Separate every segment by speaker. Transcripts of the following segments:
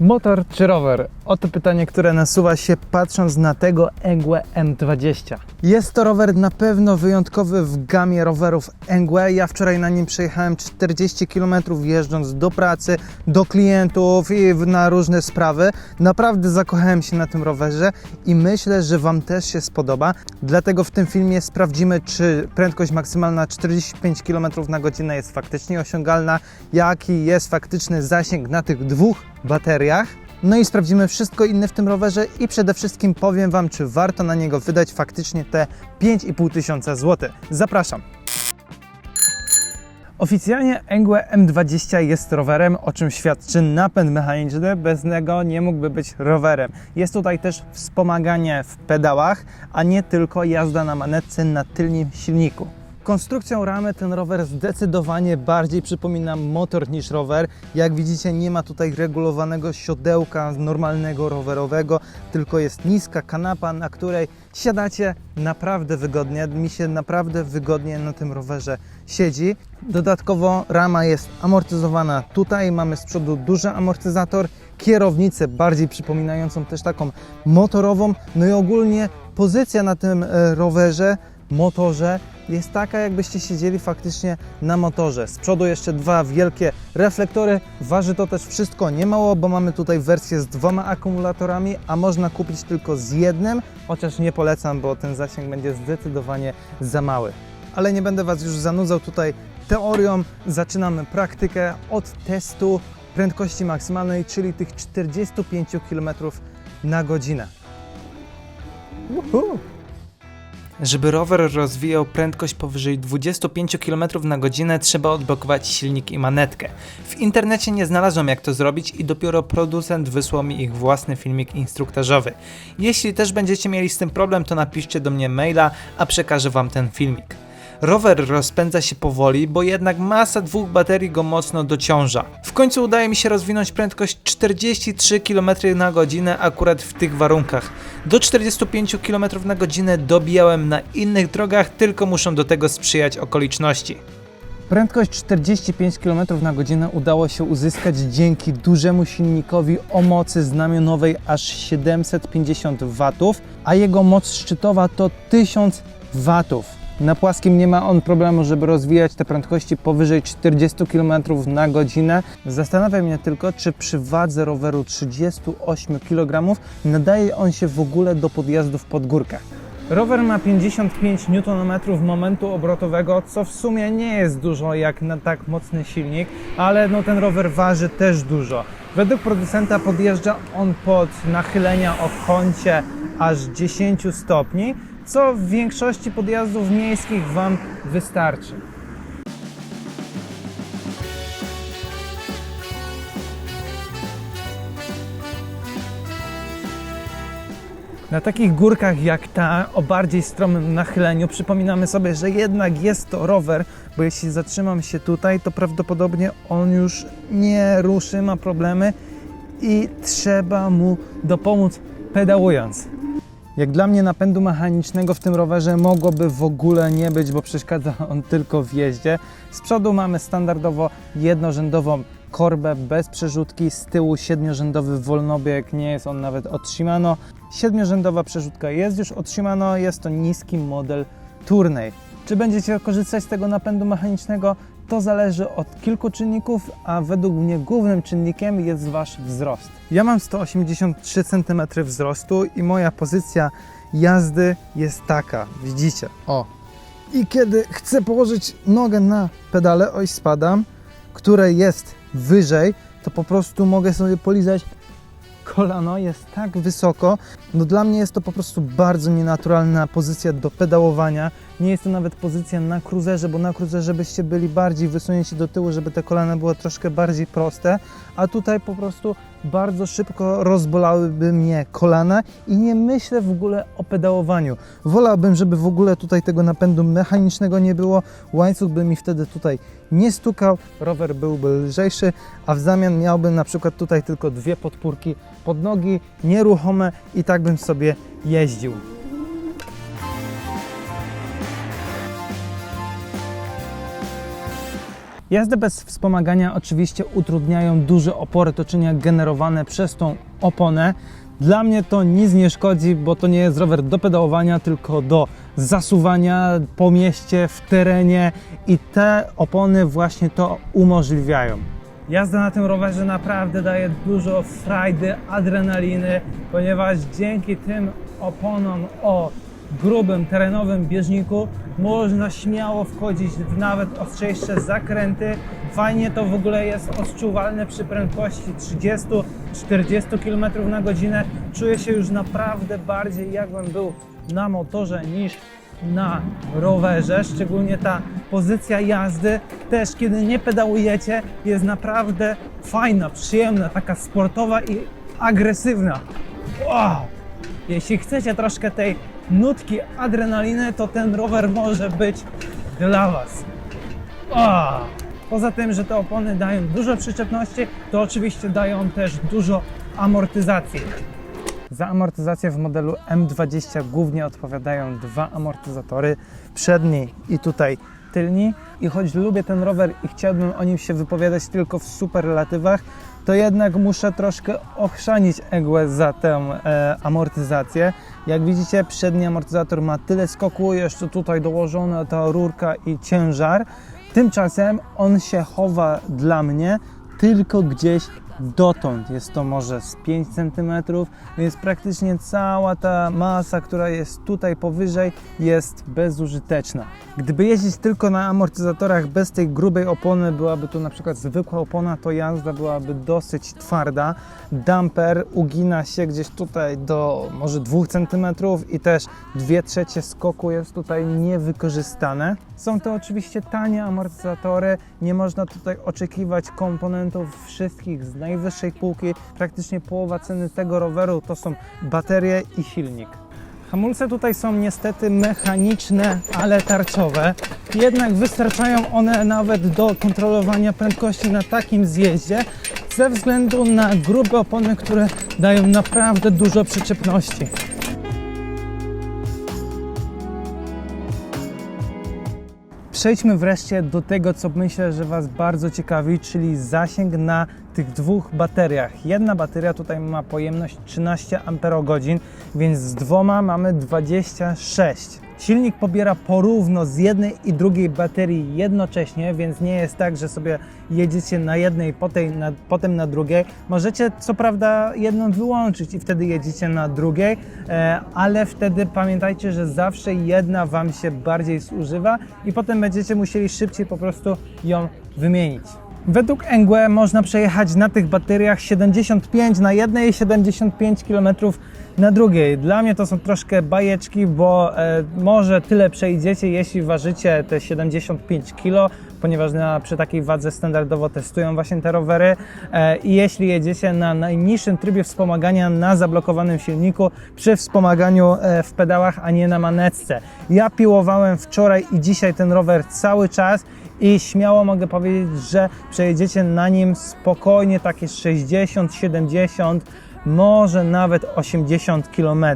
Speaker 1: Motor czy rower? Oto pytanie, które nasuwa się patrząc na tego Engłe M20. Jest to rower na pewno wyjątkowy w gamie rowerów Engłe. Ja wczoraj na nim przejechałem 40 km jeżdżąc do pracy, do klientów i na różne sprawy. Naprawdę zakochałem się na tym rowerze i myślę, że Wam też się spodoba. Dlatego w tym filmie sprawdzimy, czy prędkość maksymalna 45 km na godzinę jest faktycznie osiągalna, jaki jest faktyczny zasięg na tych dwóch bateriach. No i sprawdzimy wszystko inne w tym rowerze i przede wszystkim powiem Wam, czy warto na niego wydać faktycznie te 5,5 tysiąca złotych. Zapraszam. Oficjalnie Engwe M20 jest rowerem, o czym świadczy napęd mechaniczny. Bez niego nie mógłby być rowerem. Jest tutaj też wspomaganie w pedałach, a nie tylko jazda na manetce na tylnym silniku. Konstrukcją ramy ten rower zdecydowanie bardziej przypomina motor niż rower. Jak widzicie, nie ma tutaj regulowanego siodełka normalnego rowerowego, tylko jest niska kanapa, na której siadacie naprawdę wygodnie. Mi się naprawdę wygodnie na tym rowerze siedzi. Dodatkowo rama jest amortyzowana. Tutaj mamy z przodu duży amortyzator, kierownicę bardziej przypominającą też taką motorową. No i ogólnie pozycja na tym e, rowerze, motorze jest taka, jakbyście siedzieli faktycznie na motorze. Z przodu jeszcze dwa wielkie reflektory. Waży to też wszystko niemało, bo mamy tutaj wersję z dwoma akumulatorami, a można kupić tylko z jednym, chociaż nie polecam, bo ten zasięg będzie zdecydowanie za mały. Ale nie będę Was już zanudzał tutaj teorią. Zaczynamy praktykę od testu prędkości maksymalnej, czyli tych 45 km na godzinę. Uhu. Żeby rower rozwijał prędkość powyżej 25 km na godzinę, trzeba odblokować silnik i manetkę. W internecie nie znalazłem jak to zrobić i dopiero producent wysłał mi ich własny filmik instruktażowy. Jeśli też będziecie mieli z tym problem, to napiszcie do mnie maila, a przekażę Wam ten filmik. Rower rozpędza się powoli, bo jednak masa dwóch baterii go mocno dociąża. W końcu udaje mi się rozwinąć prędkość 43 km na godzinę akurat w tych warunkach. Do 45 km na godzinę dobijałem na innych drogach, tylko muszą do tego sprzyjać okoliczności. Prędkość 45 km na godzinę udało się uzyskać dzięki dużemu silnikowi o mocy znamionowej aż 750 W, a jego moc szczytowa to 1000 W. Na płaskim nie ma on problemu, żeby rozwijać te prędkości powyżej 40 km na godzinę. Zastanawia mnie tylko, czy przy wadze roweru 38 kg nadaje on się w ogóle do podjazdów pod górkę. Rower ma 55 Nm momentu obrotowego, co w sumie nie jest dużo jak na tak mocny silnik, ale no ten rower waży też dużo. Według producenta podjeżdża on pod nachylenia o kącie aż 10 stopni, co w większości podjazdów miejskich Wam wystarczy. Na takich górkach jak ta, o bardziej stromym nachyleniu, przypominamy sobie, że jednak jest to rower, bo jeśli zatrzymam się tutaj, to prawdopodobnie on już nie ruszy, ma problemy i trzeba mu dopomóc pedałując. Jak dla mnie napędu mechanicznego w tym rowerze mogłoby w ogóle nie być, bo przeszkadza on tylko w jeździe. Z przodu mamy standardowo jednorzędową korbę bez przerzutki, z tyłu siedmiorzędowy wolnobieg, nie jest on nawet od Shimano. Siedmiorzędowa przerzutka jest już od Shimano, jest to niski model turnej. Czy będziecie korzystać z tego napędu mechanicznego? To zależy od kilku czynników, a według mnie głównym czynnikiem jest Wasz wzrost. Ja mam 183 cm wzrostu i moja pozycja jazdy jest taka, widzicie, o. I kiedy chcę położyć nogę na pedale, oj spadam, które jest wyżej, to po prostu mogę sobie polizać kolano jest tak wysoko, no dla mnie jest to po prostu bardzo nienaturalna pozycja do pedałowania. Nie jest to nawet pozycja na cruzerze, bo na cruzerze byście byli bardziej wysunięci do tyłu, żeby te kolana były troszkę bardziej proste, a tutaj po prostu bardzo szybko rozbolałyby mnie kolana i nie myślę w ogóle o pedałowaniu. Wolałbym, żeby w ogóle tutaj tego napędu mechanicznego nie było, łańcuch by mi wtedy tutaj nie stukał, rower byłby lżejszy, a w zamian miałbym na przykład tutaj tylko dwie podpórki pod nogi, nieruchome i tak bym sobie jeździł. Jazdę bez wspomagania oczywiście utrudniają duże opory toczenia generowane przez tą oponę. Dla mnie to nic nie szkodzi, bo to nie jest rower do pedałowania, tylko do zasuwania po mieście, w terenie i te opony właśnie to umożliwiają. Jazda na tym rowerze naprawdę daje dużo frajdy, adrenaliny, ponieważ dzięki tym oponom o grubym terenowym bieżniku można śmiało wchodzić w nawet ostrzejsze zakręty. Fajnie to w ogóle jest odczuwalne przy prędkości 30-40 km na godzinę. Czuję się już naprawdę bardziej jakbym był na motorze niż na rowerze, szczególnie ta pozycja jazdy też kiedy nie pedałujecie jest naprawdę fajna, przyjemna, taka sportowa i agresywna. Wow! Jeśli chcecie troszkę tej nutki adrenaliny, to ten rower może być dla Was. O! Poza tym, że te opony dają dużo przyczepności, to oczywiście dają też dużo amortyzacji. Za amortyzację w modelu M20 głównie odpowiadają dwa amortyzatory, przedni i tutaj tylni. I choć lubię ten rower i chciałbym o nim się wypowiadać tylko w superlatywach, to jednak muszę troszkę ochrzanić egłę za tę e, amortyzację. Jak widzicie, przedni amortyzator ma tyle skoku, jeszcze tutaj dołożona ta rurka i ciężar. Tymczasem on się chowa dla mnie tylko gdzieś dotąd. Jest to może z 5 cm, więc praktycznie cała ta masa, która jest tutaj powyżej, jest bezużyteczna. Gdyby jeździć tylko na amortyzatorach bez tej grubej opony, byłaby tu na przykład zwykła opona, to jazda byłaby dosyć twarda. Damper ugina się gdzieś tutaj do może 2 cm i też 2 trzecie skoku jest tutaj niewykorzystane. Są to oczywiście tanie amortyzatory, nie można tutaj oczekiwać komponentów wszystkich z najwyższej półki. Praktycznie połowa ceny tego roweru to są baterie i silnik. Hamulce tutaj są niestety mechaniczne, ale tarczowe. Jednak wystarczają one nawet do kontrolowania prędkości na takim zjeździe, ze względu na grube opony, które dają naprawdę dużo przyczepności. Przejdźmy wreszcie do tego, co myślę, że Was bardzo ciekawi, czyli zasięg na tych dwóch bateriach. Jedna bateria tutaj ma pojemność 13 Ah, więc z dwoma mamy 26. Silnik pobiera porówno z jednej i drugiej baterii jednocześnie, więc nie jest tak, że sobie jedziecie na jednej, potem na, potem na drugiej. Możecie co prawda jedną wyłączyć i wtedy jedziecie na drugiej, e, ale wtedy pamiętajcie, że zawsze jedna Wam się bardziej zużywa i potem będziecie musieli szybciej po prostu ją wymienić. Według Engue można przejechać na tych bateriach 75 na jednej i 75 km na drugiej. Dla mnie to są troszkę bajeczki, bo e, może tyle przejdziecie, jeśli ważycie te 75 kg, ponieważ na, przy takiej wadze standardowo testują właśnie te rowery. E, I jeśli jedziecie na najniższym trybie wspomagania na zablokowanym silniku, przy wspomaganiu e, w pedałach, a nie na manetce. Ja piłowałem wczoraj i dzisiaj ten rower cały czas i śmiało mogę powiedzieć, że przejedziecie na nim spokojnie takie 60, 70, może nawet 80 km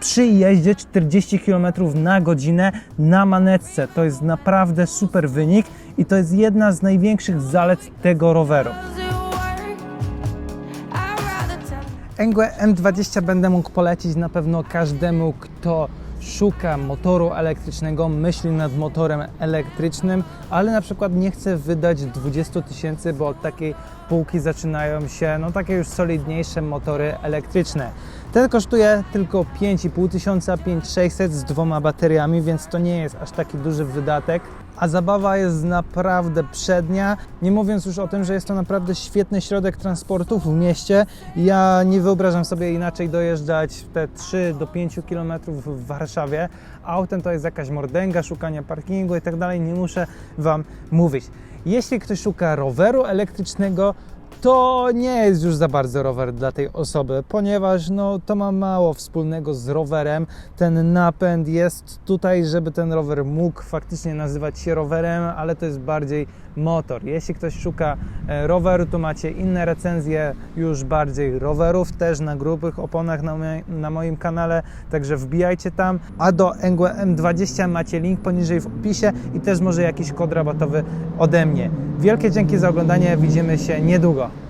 Speaker 1: przy jeździe 40 km na godzinę na manetce. To jest naprawdę super wynik i to jest jedna z największych zalet tego roweru. Engue M20 będę mógł polecić na pewno każdemu, kto szuka motoru elektrycznego, myśli nad motorem elektrycznym, ale na przykład nie chce wydać 20 tysięcy, bo od takiej półki zaczynają się no takie już solidniejsze motory elektryczne. Ten kosztuje tylko 5,5 tysiąca, 5600 z dwoma bateriami, więc to nie jest aż taki duży wydatek. A zabawa jest naprawdę przednia, nie mówiąc już o tym, że jest to naprawdę świetny środek transportu w mieście. Ja nie wyobrażam sobie inaczej dojeżdżać te 3 do 5 km w Warszawie. Autem to jest jakaś mordęga, szukanie parkingu i tak dalej, nie muszę Wam mówić. Jeśli ktoś szuka roweru elektrycznego, to nie jest już za bardzo rower dla tej osoby, ponieważ no, to ma mało wspólnego z rowerem. Ten napęd jest tutaj, żeby ten rower mógł faktycznie nazywać się rowerem, ale to jest bardziej motor. Jeśli ktoś szuka e, roweru, to macie inne recenzje już bardziej rowerów też na grubych oponach na, na moim kanale, także wbijajcie tam. A do Engłe M20 macie link poniżej w opisie i też może jakiś kod rabatowy ode mnie. Wielkie dzięki za oglądanie, widzimy się niedługo. 좋아.